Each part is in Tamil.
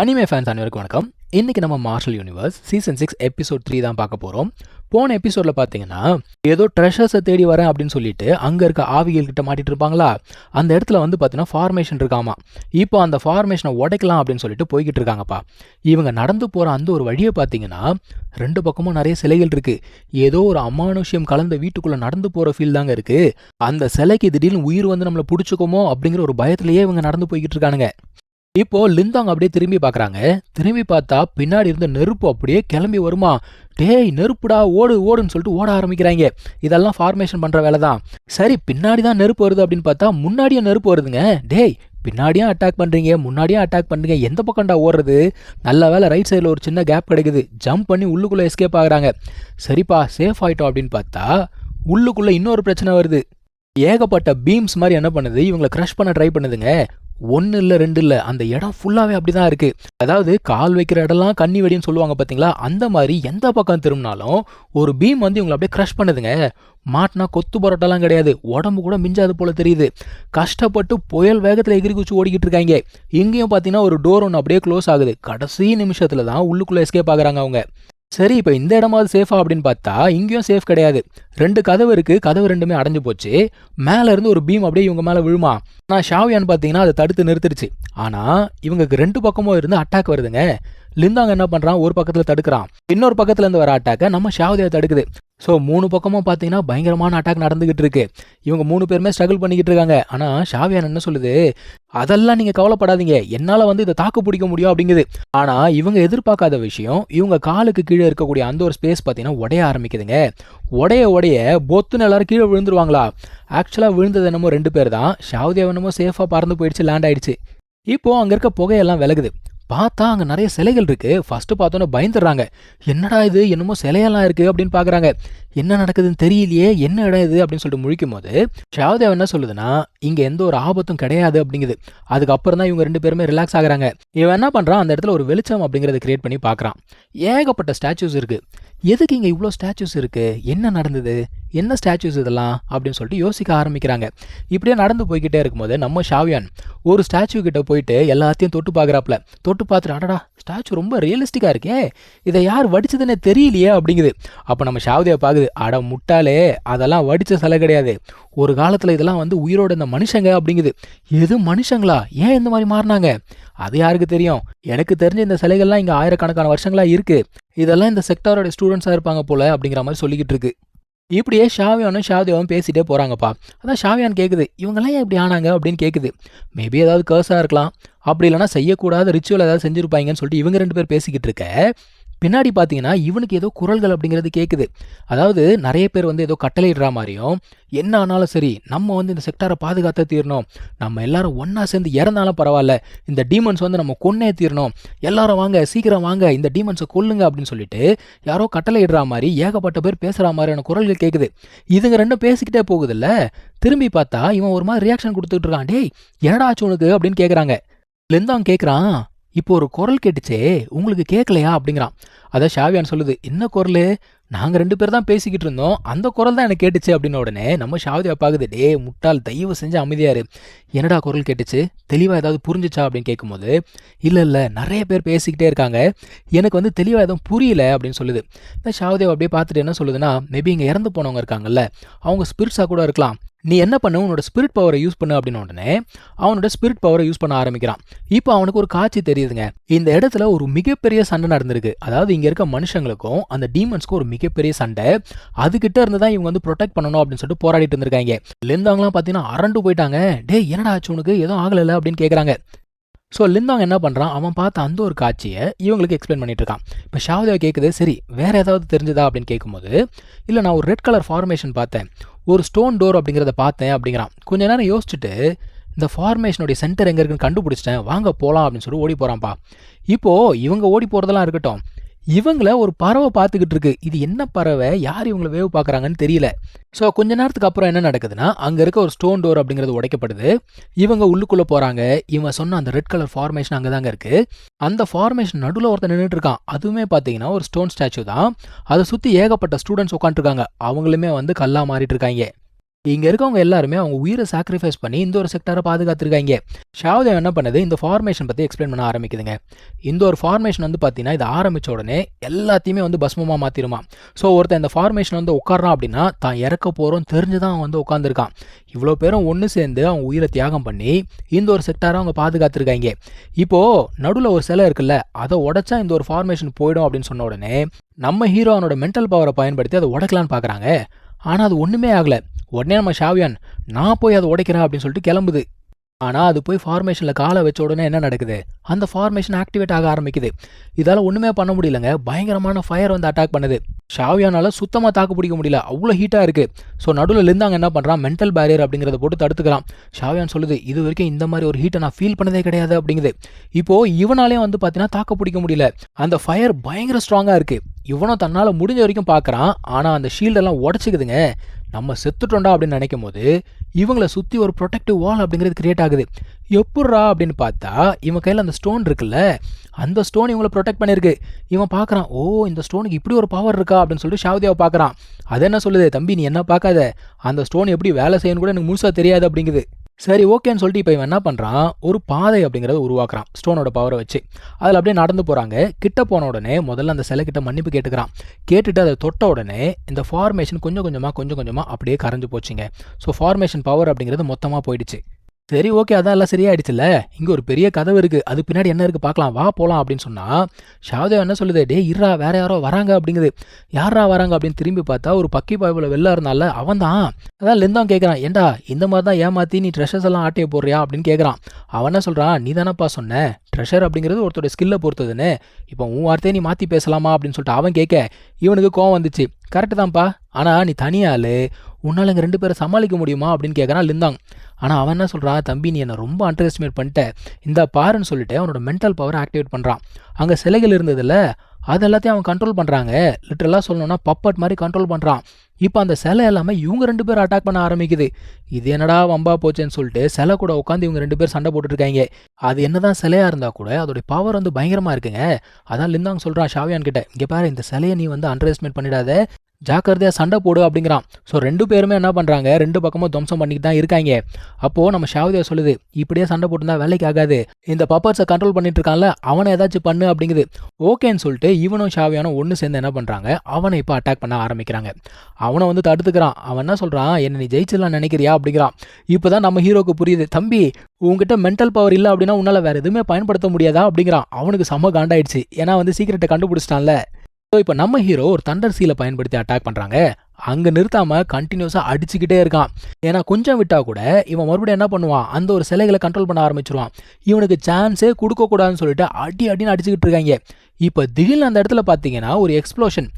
அனிமே ஃபேன்ஸ் அனைவருக்கும் வணக்கம். இன்னைக்கு நம்ம Martial Universe season six episode three தான் பார்க்க போகிறோம் போன எபிசோடில் பார்த்தீங்கன்னா ஏதோ ட்ரெஷர்ஸை தேடி வரேன் அப்படின்னு சொல்லிட்டு அங்கே இருக்க ஆவிகள் கிட்ட மாட்டிட்டு இருப்பாங்களா? அந்த இடத்துல வந்து பார்த்தீங்கன்னா ஃபார்மேஷன் இருக்காமா? இப்போ அந்த ஃபார்மேஷனை உடைக்கலாம் அப்படின்னு சொல்லிட்டு போய்கிட்டு இருக்காங்கப்பா. இவங்க நடந்து போகிற அந்த ஒரு வழியை பார்த்தீங்கன்னா ரெண்டு பக்கமும் நிறைய சிலைகள் இருக்குது ஏதோ ஒரு அமானுஷ்யம் கலந்த வீட்டுக்குள்ளே நடந்து போகிற ஃபீல் தாங்க இருக்கு. அந்த சிலைக்கு திடீர்னு உயிர் வந்து நம்மளை பிடிச்சிக்கோமோ அப்படிங்கிற ஒரு பயத்திலேயே இவங்க நடந்து போய்கிட்டு இருக்கானுங்க. இப்போ லிந்தாங் அப்படியே திரும்பி பார்க்குறாங்க திரும்பி பார்த்தா பின்னாடி இருந்த நெருப்பு அப்படியே கிளம்பி வருமா? டேய் நெருப்புடா ஓடு ஓடுன்னு சொல்லிட்டு ஓட ஆரம்பிக்கிறாங்க. இதெல்லாம் ஃபார்மேஷன் பண்ணுற வேலை தான் சரி பின்னாடி தான் நெருப்பு வருது அப்படின்னு பார்த்தா முன்னாடியே நெருப்பு வருதுங்க. டேய் பின்னாடியும் அட்டாக் பண்ணுறீங்க முன்னாடியும் அட்டாக் பண்ணுறீங்க எந்த பக்கம்டா ஓடுறது? நல்ல வேலை ரைட் சைடில் ஒரு சின்ன கேப் கிடைக்குது. ஜம்ப் பண்ணி உள்ளுக்குள்ளே எஸ்கேப் ஆகுறாங்க. சரிப்பா சேஃப் ஆயிட்டோம் அப்படின்னு பார்த்தா உள்ளுக்குள்ளே இன்னொரு பிரச்சனை வருது. ஏகப்பட்ட பீம்ஸ் மாதிரி என்ன பண்ணுது? இவங்களை க்ரஷ் பண்ண ட்ரை பண்ணுதுங்க. ஒன்று இல்லை ரெண்டு இல்லை அந்த இடம் ஃபுல்லாகவே அப்படி தான் இருக்குது அதாவது கால் வைக்கிற இடம்லாம் கண்ணி வெடின்னு சொல்லுவாங்க பார்த்தீங்களா அந்த மாதிரி எந்த பக்கம் திரும்பினாலும் ஒரு பீம் வந்து இவங்களை அப்படியே க்ரஷ் பண்ணுதுங்க. மாட்டினா கொத்து பரோட்டாலாம் கிடையாது. உடம்பு கூட மிஞ்சாது போல் தெரியுது. கஷ்டப்பட்டு புயல் வேகத்தில் எகிரி குச்சி ஓடிக்கிட்டு இருக்காங்க. இங்கேயும் பார்த்தீங்கன்னா ஒரு டோர் ஒன்று அப்படியே க்ளோஸ் ஆகுது. கடைசி நிமிஷத்தில் தான் உள்ளுக்குள்ளே எஸ்கேப் ஆகுறாங்க அவங்க. சரி இப்போ இந்த இடமாவது சேஃபா அப்படின்னு பார்த்தா இங்கேயும் சேஃப் கிடையாது. ரெண்டு கதவு இருக்கு கதவு ரெண்டுமே அடைஞ்சு போச்சு. மேல இருந்து ஒரு பீம் அப்படியே இவங்க மேல விழுமா? நான் ஷாவியான்னு பார்த்தீங்கன்னா அதை தடுத்து நிறுத்திடுச்சு. ஆனா இவங்களுக்கு ரெண்டு பக்கமும் இருந்து அட்டாக் வருதுங்க. லிந்தாங் என்ன பண்றான்? ஒரு பக்கத்துல தடுக்கிறான். இன்னொரு பக்கத்துல இருந்து வர அட்டாக்கை நம்ம ஷாவதியா தடுக்குது. ஸோ மூணு பக்கமும் பார்த்தீங்கன்னா பயங்கரமான அட்டாக் நடந்துகிட்டு இருக்கு. இவங்க மூணு பேருமே ஸ்ட்ரகிள் பண்ணிக்கிட்டு இருக்காங்க. ஆனால் ஷாவியான் என்ன சொல்லுது? அதெல்லாம் நீங்கள் கவலைப்படாதீங்க. என்னால் வந்து இதை தாக்கு பிடிக்க முடியும் அப்படிங்குது. ஆனால் இவங்க எதிர்பார்க்காத விஷயம் இவங்க காலுக்கு கீழே இருக்கக்கூடிய அந்த ஒரு ஸ்பேஸ் பார்த்தீங்கன்னா உடைய ஆரம்பிக்குதுங்க. உடைய உடைய பொத்துன்னு எல்லாரும் கீழே விழுந்துருவாங்களா? ஆக்சுவலாக விழுந்தது என்னமோ ரெண்டு பேர் தான். ஷாவதியா என்னமோ சேஃபாக பறந்து போயிடுச்சு லேண்ட் ஆயிடுச்சு. இப்போது அங்கே இருக்க புகையெல்லாம் விலகுது. பார்த்தா அங்கே நிறைய சிலைகள் இருக்கு. ஃபர்ஸ்ட் பார்த்தோன்னே பயந்துடுறாங்க. என்னடா இது? என்னமோ சிலையெல்லாம் இருக்கு அப்படின்னு பார்க்குறாங்க. என்ன நடக்குதுன்னு தெரியலையே. என்ன இடம் இது? அப்படின்னு சொல்லிட்டு முழிக்கும் போது ஷாவதேவ் என்ன சொல்லுதுன்னா இங்கே எந்த ஒரு ஆபத்தும் கிடையாது அப்படிங்குது. அதுக்கப்புறம் தான் இவங்க ரெண்டு பேருமே ரிலாக்ஸ் ஆகுறாங்க. இவன் என்ன பண்ணுறான் அந்த இடத்துல ஒரு வெளிச்சம் அப்படிங்கிறத கிரியேட் பண்ணி பார்க்குறான். ஏகப்பட்ட ஸ்டாச்சூஸ் இருக்கு. எதுக்கு இங்கே இவ்வளோ ஸ்டாச்சூஸ் இருக்குது என்ன நடந்தது? என்ன ஸ்டாச்சூஸ் இதெல்லாம்? அப்படின்னு சொல்லிட்டு யோசிக்க ஆரம்பிக்கிறாங்க. இப்படியே நடந்து போய்கிட்டே இருக்கும்போது நம்ம ஷாவியான் ஒரு ஸ்டாச்சு கிட்ட போயிட்டு எல்லாத்தையும் தொட்டு பார்க்குறாப்புல. தொட்டு பார்த்துட்டு அடடா ஸ்டாச்சு ரொம்ப ரியலிஸ்டிக்காக இருக்கே. இதை யார் வடிச்சதுன்னே தெரியலையே அப்படிங்குது. அப்போ நம்ம ஷாவதியை பார்க்குது அட முட்டாளே அதெல்லாம் வடித்த சிலை கிடையாது. ஒரு காலத்தில் இதெல்லாம் வந்து உயிரோட இந்த மனுஷங்க அப்படிங்குது. எது மனுஷங்களா? ஏன் இந்த மாதிரி மாறினாங்க? அது யாருக்கு தெரியும்? எனக்கு தெரிஞ்ச இந்த சிலைகள்லாம் இங்கே ஆயிரக்கணக்கான வருஷங்களா இருக்குது இதெல்லாம் இந்த செக்டாரோட ஸ்டூடெண்ட்ஸாக இருப்பாங்க போல அப்படிங்கிற மாதிரி சொல்லிக்கிட்டு இருக்கு. இப்படியே ஷாவியானும் ஷாவியாவும் பேசிகிட்டே போகிறாங்கப்பா அதான் ஷாவியான் கேட்குது இவங்கெல்லாம் இப்படி ஆனாங்க? அப்படின்னு கேட்குது மேபி ஏதாவது கேர்ஸாக இருக்கலாம். அப்படி இல்லைனா செய்யக்கூடாத ரிச்சுவல் ஏதாவது செஞ்சுருப்பாங்கன்னு சொல்லிட்டு இவங்க ரெண்டு பேர் பேசிக்கிட்டு இருக்க. பின்னாடி பார்த்தீங்கன்னா இவனுக்கு ஏதோ குரல்கள் அப்படிங்கிறது கேட்குது அதாவது நிறைய பேர் வந்து ஏதோ கட்டளையிடுற மாதிரியும் என்ன ஆனாலும் சரி நம்ம வந்து இந்த செக்டாரை பாதுகாத்த தீரணும். நம்ம எல்லாரும் ஒன்றா சேர்ந்து இறந்தாலும் பரவாயில்ல. இந்த டீமன்ஸ் வந்து நம்ம கொன்னே தீரணும். எல்லாரும் வாங்க சீக்கிரம் வாங்க இந்த டீமன்ஸை கொல்லுங்க அப்படின்னு சொல்லிட்டு யாரோ கட்டளையிடுற மாதிரி ஏகப்பட்ட பேர் பேசுகிற மாதிரியான குரல்கள் கேட்குது இதுங்க ரெண்டும் பேசிக்கிட்டே போகுதுல்ல? திரும்பி பார்த்தா இவன் ஒரு மாதிரி ரியாக்ஷன் கொடுத்துட்டு இருக்கான். டேய் என்னடா ஆச்சு உனக்கு? அப்படின்னு கேட்குறாங்க லிந்தாங் கேட்குறான் இப்போ ஒரு குரல் கேட்டுச்சே உங்களுக்கு கேட்கலையா அப்படிங்கிறான். அதான் ஷாவியான் சொல்லுது என்ன குரல்? நாங்கள் ரெண்டு பேர் தான் பேசிக்கிட்டு இருந்தோம். அந்த குரல் தான் எனக்கு கேட்டுச்சு அப்படின்ன உடனே நம்ம ஷாவியா பார்க்குது டே முட்டாள் தயவு செஞ்சு அமைதியாரு என்னடா குரல் கேட்டுச்சு? தெளிவாக ஏதாவது புரிஞ்சிச்சா? அப்படின்னு கேட்கும்போது இல்லை இல்லை நிறைய பேர் பேசிக்கிட்டே இருக்காங்க. எனக்கு வந்து தெளிவாக எதுவும் புரியல அப்படின்னு சொல்லுது. இந்த ஷாவதேவ் அப்படியே பார்த்துட்டு என்ன சொல்லுதுன்னா மேபி இங்கே இறந்து போனவங்க இருக்காங்கல்ல. அவங்க ஸ்பிரிட்ஸாக கூட இருக்கலாம். நீ என்ன பண்ணு உன்னோட ஸ்பிரிட் பவரை யூஸ் பண்ணு அப்படின்னு உடனே அவனோட ஸ்பிரிட் பவரை யூஸ் பண்ண ஆரம்பிக்கிறான். இப்போ அவனுக்கு ஒரு காட்சி தெரியுதுங்க. இந்த இடத்துல ஒரு மிகப்பெரிய சண்டை நடந்திருக்கு. அதாவது இங்கே இருக்க மனுஷங்களுக்கும் அந்த டீமன்ஸ்க்கும் ஒரு மிகப்பெரிய சண்டை. அதுகிட்ட இருந்து தான் இவங்க வந்து ப்ரொடெக்ட் பண்ணணும் அப்படின்னு சொல்லிட்டு போராடிட்டு இருந்திருக்காங்க. லிந்தாங்களாம் பார்த்தீங்கன்னா அரண்டு போயிட்டாங்க. டே என்னடா ஆச்சு உனக்கு? எதுவும் ஆகலை அப்படின்னு கேட்குறாங்க ஸோ லிந்தாங் என்ன பண்ணுறான் அவன் பார்த்த அந்த ஒரு காட்சியை இவங்களுக்கு எக்ஸ்பிளைன் பண்ணிட்டு இருக்கான். இப்போ ஷாவதேவா கேட்குது சரி வேற ஏதாவது தெரிஞ்சுதா? அப்படின்னு கேட்கும்போது இல்லை நான் ஒரு ரெட் கலர் ஃபார்மேஷன் பார்த்தேன். ஒரு ஸ்டோன் டோர் அப்படிங்கிறத பார்த்தேன் அப்படிங்கிறான். கொஞ்ச நேரம் யோசிச்சுட்டு இந்த ஃபார்மேஷனுடைய சென்டர் எங்கே இருக்குன்னு கண்டுபிடிச்சிட்டேன். வாங்க போகலாம் அப்படின்னு சொல்லி ஓடி போகிறான்ப்பா இப்போது இவங்க ஓடி போகிறதெல்லாம் இருக்கட்டும். இவங்கள ஒரு பறவை பார்த்துக்கிட்டு இருக்கு. இது என்ன பறவை? யார் இவங்கள வேவு பார்க்குறாங்கன்னு தெரியல. ஸோ கொஞ்ச நேரத்துக்கு அப்புறம் என்ன நடக்குதுன்னா அங்கே இருக்க ஒரு ஸ்டோன் டோர் அப்படிங்கிறது உடைக்கப்படுது. இவங்க உள்ளுக்குள்ளே போகிறாங்க இவன் சொன்ன அந்த ரெட் கலர் ஃபார்மேஷன் அங்கே தாங்க இருக்குது அந்த ஃபார்மேஷன் நடுவில் ஒருத்தன் நின்றுட்டு இருக்கான். அதுவுமே பார்த்தீங்கன்னா ஒரு ஸ்டோன் ஸ்டாச்சு தான். அதை சுற்றி ஏகப்பட்ட ஸ்டூடெண்ட்ஸ் உட்காந்துருக்காங்க அவங்களுமே வந்து கல்லாக மாறிட்டு இருக்காங்க. இங்க இருக்கவங்க எல்லாருமே அவங்க உயிரை சாக்ரிஃபைஸ் பண்ணி இந்த ஒரு செக்டாரை பாதுகாத்துருக்காங்க. ஷாவதேவ் என்ன பண்ணது? இந்த ஃபார்மேஷன் பத்தி எக்ஸ்பிளைன் பண்ண ஆரம்பிக்குதுங்க. இந்த ஒரு ஃபார்மேஷன் வந்து பார்த்தீங்கன்னா இது ஆரம்பிச்ச உடனே எல்லாத்தையுமே வந்து பஸ்மமாக மாற்றிடுமா ஸோ ஒருத்தன் இந்த ஃபார்மேஷன் வந்து உட்காரான் அப்படின்னா தான் இறக்க போகிறோம் தெரிஞ்சு தான் அவன் வந்து உட்காந்துருக்கான் இவ்வளோ பேரும் ஒன்று சேர்ந்து அவங்க உயிரை தியாகம் பண்ணி இந்த ஒரு செக்டாரை அவங்க பாதுகாத்துருக்காங்க. இப்போது நடுவில் ஒரு சிலை இருக்குல்ல அதை உடச்சா இந்த ஒரு ஃபார்மேஷன் போயிடும் அப்படின்னு சொன்ன உடனே நம்ம ஹீரோ அவனோட மென்டல் பவரை பயன்படுத்தி அதை உடக்கலான்னு பார்க்குறாங்க ஆனால் அது ஒன்றுமே ஆகலை. உடனே நம்ம ஷாவியான் நான் போய் அதை உடைக்கிறேன் அப்படின்னு சொல்லிட்டு கிளம்புது. ஆனால் அது போய் ஃபார்மேஷனில் காலை வச்ச உடனே என்ன நடக்குது? அந்த ஃபார்மேஷன் ஆக்டிவேட் ஆக ஆரம்பிக்குது. இதால் ஒன்றுமே பண்ண முடியலங்க. பயங்கரமான ஃபயர் வந்து அட்டாக் பண்ணுது. ஷாவியானால சுத்தமாக தாக்கு பிடிக்க முடியல. அவ்வளோ ஹீட்டாக இருக்குது ஸோ நடுவில் லிந்தாங்க என்ன பண்ணுறான் மென்டல் பேரியர் அப்படிங்கிறத போட்டு தடுத்துக்கிறான். ஷாவியான் சொல்லுது இது வரைக்கும் இந்த மாதிரி ஒரு ஹீட்டை நான் ஃபீல் பண்ணதே கிடையாது அப்படிங்குது. இப்போது இவனாலேயும் வந்து பார்த்தீங்கன்னா தாக்கு பிடிக்க முடியல. அந்த ஃபயர் பயங்கர ஸ்ட்ராங்காக இருக்குது இவனும் தன்னால் முடிஞ்ச வரைக்கும் பார்க்குறான் ஆனால் அந்த ஷீல்டெல்லாம் உடச்சிக்குதுங்க. நம்ம செத்துட்டோண்டா அப்படின்னு நினைக்கும் போது இவங்களை சுற்றி ஒரு ப்ரொடெக்டிவ் வால் அப்படிங்கிறது கிரியேட் ஆகுது. எப்பட்றா அப்படின்னு பார்த்தா இவன் கையில் அந்த ஸ்டோன் இருக்குல்ல அந்த ஸ்டோன் இவங்களை ப்ரொடெக்ட் பண்ணியிருக்கு. இவன் பார்க்குறான் ஓ இந்த ஸ்டோனுக்கு இப்படி ஒரு பவர் இருக்கா? அப்படின்னு சொல்லிட்டு ஷாவதியாவை பார்க்குறான் அது என்ன சொல்லுது? தம்பி நீ என்ன பார்க்காத அந்த ஸ்டோன் எப்படி வேலை செய்யணும் கூட எனக்கு முழுசாக தெரியாது அப்படிங்குது. சரி ஓகேன்னு சொல்லிட்டு இப்போ இவன் என்ன பண்ணுறான் ஒரு பாதை அப்படிங்கிறத உருவாக்குறான் ஸ்டோனோட பவரை வச்சு. அதில் அப்படியே நடந்து போகிறாங்க கிட்ட போன உடனே முதல்ல அந்த சிலை கிட்ட மன்னிப்பு கேட்டுக்கிறான். கேட்டுட்டு அதை தொட்ட உடனே இந்த ஃபார்மேஷன் கொஞ்சம் கொஞ்சமாக கொஞ்சம் கொஞ்சமாக அப்படியே கரைஞ்சு போச்சுங்க. ஸோ ஃபார்மேஷன் பவர் அப்படிங்கிறது மொத்தமாக போயிடுச்சு. சரி ஓகே அதான் எல்லாம் சரியாயிடுச்சுல இங்கே ஒரு பெரிய கதவு இருக்குது அது பின்னாடி என்ன இருக்குது பார்க்கலாம். வா போகலாம் அப்படின்னு சொன்னால் ஷாதேவ் என்ன சொல்லுது? டே இர்ரா வேற யாரோ வராங்க அப்படிங்குது. யாரா வராங்க அப்படின்னு திரும்பி பார்த்தா ஒரு பக்கி பாய்பில் வெளில இருந்தால அவன் தான் அதான் லெந்தான் கேட்குறான் ஏண்டா இந்த மாதிரி தான் ஏமாற்றி நீ ட்ரெஷர்ஸ் எல்லாம் ஆட்டையை போடுறியா அப்படின்னு கேட்குறான் அவன் என்ன சொல்கிறான் நீ தானப்பா சொன்ன. ட்ரெஷர் அப்படிங்கிறது ஒருத்தோட ஸ்கில்லை பொறுத்ததுன்னு. இப்போ உன் வார்த்தையை நீ மாற்றி பேசலாமா அப்படின்னு சொல்லிட்டு அவன் கேட்க இவனுக்கு கோவம் வந்துச்சு. கரெக்டு தான்ப்பா. ஆனால் நீ தனியாள் உன்னால் இங்கே ரெண்டு பேரை சமாளிக்க முடியுமா அப்படின்னு கேட்குறான் லிந்தாங் ஆனால் அவன் என்ன சொல்கிறான் தம்பி நீ என்னை ரொம்ப அண்டர் எஸ்டிமேட் பண்ணிட்ட. இந்த பாருன்னு சொல்லிட்டு அவனோட மென்டல் பவரை ஆக்டிவேட் பண்ணுறான் அங்கே சிலைகள் இருந்ததில்ல அது எல்லாத்தையும் அவன் கண்ட்ரோல் பண்ணுறாங்க லிட்டரலாக சொல்லணும்னா பப்பட் மாதிரி கண்ட்ரோல் பண்ணுறான் இப்போ அந்த சிலை எல்லாமே இவங்க ரெண்டு பேரும் அட்டாக் பண்ண ஆரம்பிக்குது. இது என்னடா வம்பா போச்சேன்னு சொல்லிட்டு சிலை கூட உட்காந்து இவங்க ரெண்டு பேர் சண்டை போட்டுருக்காங்க அது என்னதான் சிலையாக இருந்தால் கூட அதோடைய பவர் வந்து பயங்கரமாக இருக்குங்க. அதான் லிந்தாங் சொல்கிறான் ஷாவியான் கிட்ட இங்கே பாரு இந்த சிலையை நீ வந்து அண்டர் எஸ்டிமேட் பண்ணிடாத. ஜாக்கிரதையாக சண்டை போடு அப்படிங்கிறான். ஸோ ரெண்டு பேருமே என்ன பண்ணுறாங்க ரெண்டு பக்கமும் துவம்சம் பண்ணிட்டு தான் இருக்காங்க. அப்போது நம்ம ஷாவதியா சொல்லுது இப்படியே சண்டை போட்டுருந்தா வேலைக்கு ஆகாது. இந்த பப்பர்ஸை கண்ட்ரோல் பண்ணிட்டு இருக்கான்ல அவனை ஏதாச்சும் பண்ணு அப்படிங்குது. ஓகேன்னு சொல்லிட்டு இவனும் ஷாவியானும் ஒன்று சேர்ந்து என்ன பண்ணுறாங்க அவனை இப்போ அட்டாக் பண்ண ஆரம்பிக்கிறாங்க. அவனை வந்து தடுத்துக்கிறான். அவன் என்ன சொல்கிறான் என்னை நீ ஜெயிச்சிடலாம் நினைக்கிறியா? அப்படிங்கிறான். இப்போ தான் நம்ம ஹீரோக்கு புரியுது தம்பி உங்ககிட்ட மென்டல் பவர் இல்லை அப்படின்னா உன்னால் வேறு எதுவுமே பயன்படுத்த முடியாதா? அப்படிங்கிறான். அவனுக்கு செம்ம காண்டாயிடுச்சு. ஏன்னா வந்து சீக்கிரட்டை கண்டுபிடிச்சிட்டான்ல. ஸோ இப்போ நம்ம ஹீரோ ஒரு தண்டர் சீலை பயன்படுத்தி அட்டாக் பண்ணுறாங்க அங்கே நிறுத்தாமல் கண்டினியூஸாக அடிச்சுக்கிட்டே இருக்கான். ஏன்னா கொஞ்சம் விட்டால் கூட இவன் மறுபடியும் என்ன பண்ணுவான்? அந்த ஒரு சிலைகளை கண்ட்ரோல் பண்ண ஆரம்பிச்சிருவான். இவனுக்கு சான்ஸே கொடுக்கக்கூடாதுன்னு சொல்லிட்டு அடி அடின்னு அடிச்சுக்கிட்டு இருக்காங்க. இப்போ திடீர்னு அந்த இடத்துல பார்த்தீங்கன்னா ஒரு எக்ஸ்ப்ளோஷன்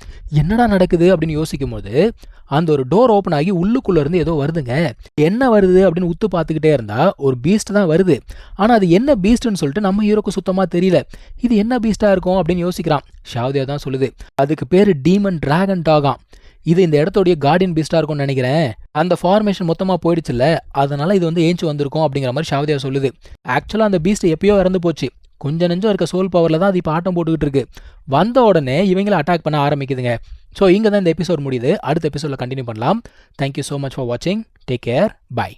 என்னடா நடக்குது அப்படின்னு யோசிக்கும் போது அந்த ஒரு டோர் ஓப்பன் ஆகி உள்ளுக்குள்ளேருந்து ஏதோ வருதுங்க. என்ன வருது அப்படின்னு உத்து பார்த்துக்கிட்டே இருந்தால் ஒரு பீஸ்ட் தான் வருது. ஆனால் அது என்ன பீஸ்ட்னு சொல்லிட்டு நம்ம ஹீரோக்கு சுத்தமாக தெரியல. இது என்ன பீஸ்ட்டாக இருக்கும் அப்படின்னு யோசிக்கிறான். ஷாவதியா தான் சொல்லுது. அதுக்கு பேர் டீமன் டிராகன் டாகாம் இது இந்த இடத்தோடைய கார்டியன் பீஸ்டா இருக்கும்னு நினைக்கிறேன். அந்த ஃபார்மேஷன் மொத்தமாக போயிடுச்சுல்ல. அதனால இது வந்து ஏஞ்சி வந்திருக்கும் அப்படிங்கிற மாதிரி ஷாவதியா சொல்லுது. ஆக்சுவலாக அந்த பீஸ்ட் எப்பயோ இறந்து போச்சு. கொஞ்சம் நெஞ்சம் இருக்க சோல் பவரில் தான் அது இப்போ ஆட்டம் போட்டுக்கிட்டு இருக்கு. வந்த உடனே இவங்களை அட்டாக் பண்ண ஆரம்பிக்குதுங்க. ஸோ இங்கே தான் இந்த எபிசோட் முடியுது. அடுத்த எபிசோடில் கண்டினியூ பண்ணலாம். Thank you so much for வாட்சிங் டேக் கேர் பை